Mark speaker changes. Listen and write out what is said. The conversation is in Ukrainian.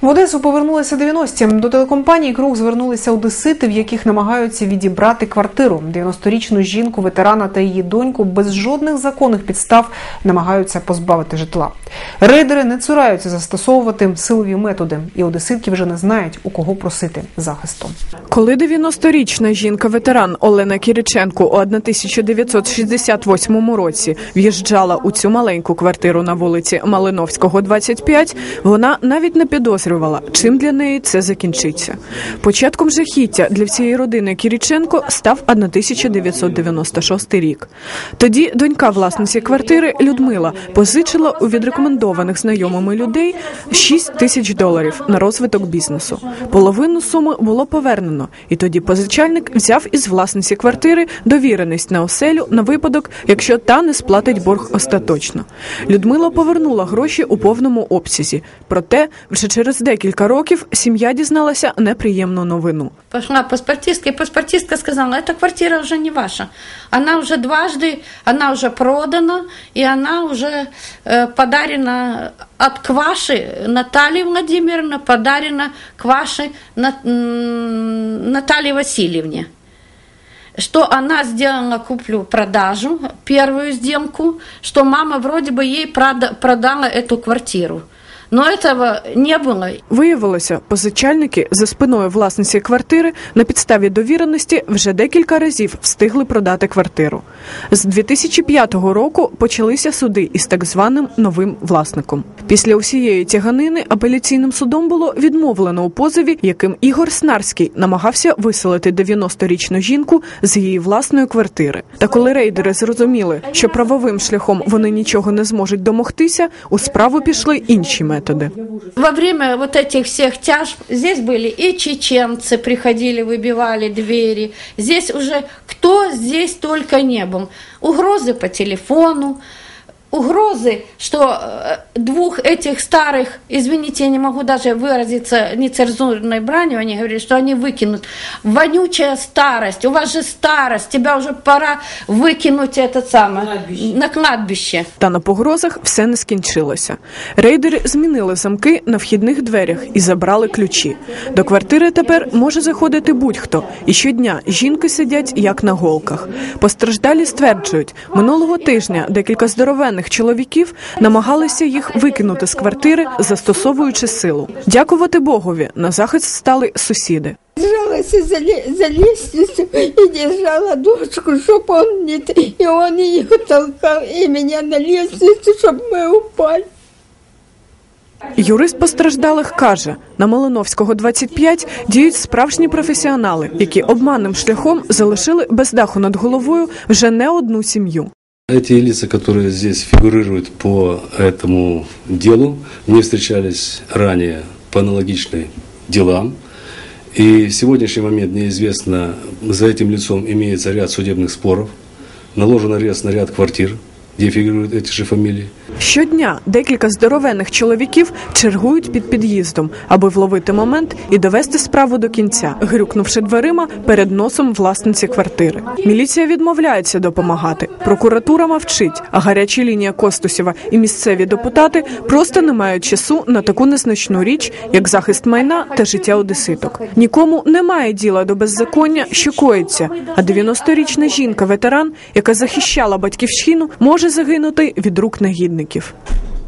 Speaker 1: В Одесу повернулися 90-ті. До телекомпанії Круг звернулися одесити, в яких намагаються відібрати квартиру. 90-річну жінку, ветерана та її доньку без жодних законних підстав намагаються позбавити житла. Рейдери не цураються застосовувати силові методи, і одеситки вже не знають, у кого просити захисту.
Speaker 2: Коли 90-річна жінка-ветеран Олена Кіриченко у 1968 році в'їжджала у цю маленьку квартиру на вулиці Малиновського, 25, вона навіть не підозрювала, чим для неї це закінчиться. Початком жахіття для всієї родини Кіріченко став 1996 рік. Тоді донька власниці квартири Людмила позичила у відрекомендованих знайомими людей 6 тисяч доларів на розвиток бізнесу. Половину суми було повернено, і тоді позичальник взяв із власниці квартири довіреність на оселю на випадок, якщо та не сплатить борг остаточно. Людмила повернула гроші у повному обсязі. Проте вже через декілька років сім'я дізналася неприємну новину.
Speaker 3: Пошла паспортистка, и паспортистка сказала, эта квартира уже не ваша. Она уже дважды, она уже продана, и она уже э, подарена от Кваши Натальи Владимировны, подарена Кваши На- м, Наталье Васильевне. Что она сделала куплю-продажу, первую сделку, что мама вроде бы ей прода- продала эту квартиру. Но этого не было.
Speaker 2: Виявилося, позичальники за спиною власниці квартири на підставі довіреності вже декілька разів встигли продати квартиру. З 2005 року почалися суди із так званим новим власником. Після усієї тяганини апеляційним судом було відмовлено у позові, яким Ігор Снарський намагався виселити 90-річну жінку з її власної квартири. Та коли рейдери зрозуміли, що правовим шляхом вони нічого не зможуть домогтися, у справу пішли інші методи.
Speaker 3: Во время вот этих всех тяжб здесь были и чеченцы приходили, выбивали двери. Здесь уже кто здесь только не был. Угрозы по телефону, угрозы, что э, двух этих старых, извините, я не могу даже выразиться нецензурной бранью, они говорили, что они выкинут. Вонючая старость, у вас же старость, тебя уже пора выкинуть этот самый, на кладбище.
Speaker 2: Та на погрозах все не скінчилося. Рейдери змінили замки на вхідних дверях і забрали ключі. До квартири тепер може заходити будь-хто. І щодня жінки сидять як на голках. Постраждалі стверджують, минулого тижня декілька здоровенних чоловіків намагалися їх викинути з квартири, застосовуючи силу. Дякувати Богові на захист стали сусіди.
Speaker 4: Держалась за, ле- за лестницу и держала дочку, чтобы он не... т- И он ее толкал, и меня на лестницу, чтобы мы упали.
Speaker 2: Юрист постраждалих каже, на Малиновського 25 діють справжні професіонали, які обманним шляхом залишили без даху над головою вже не одну сім'ю.
Speaker 5: Эти лица, которые здесь фигурируют по этому делу, не встречались ранее по аналогичным делам. И в сегодняшний момент неизвестно, за этим лицом имеется ряд судебных споров, наложен арест на ряд квартир, где фигурируют эти же фамилии.
Speaker 2: Щодня декілька здоровенних чоловіків чергують під під'їздом, аби вловити момент і довести справу до кінця, грюкнувши дверима перед носом власниці квартири. Міліція відмовляється допомагати. Прокуратура мовчить, а гаряча лінія Костусєва і місцеві депутати просто не мають часу на таку незначну річ, як захист майна та життя одеситок. Нікому немає діла до беззаконня, що коїться. А 90-річна жінка, ветеран, яка захищала батьківщину, може загинути від рук негідників.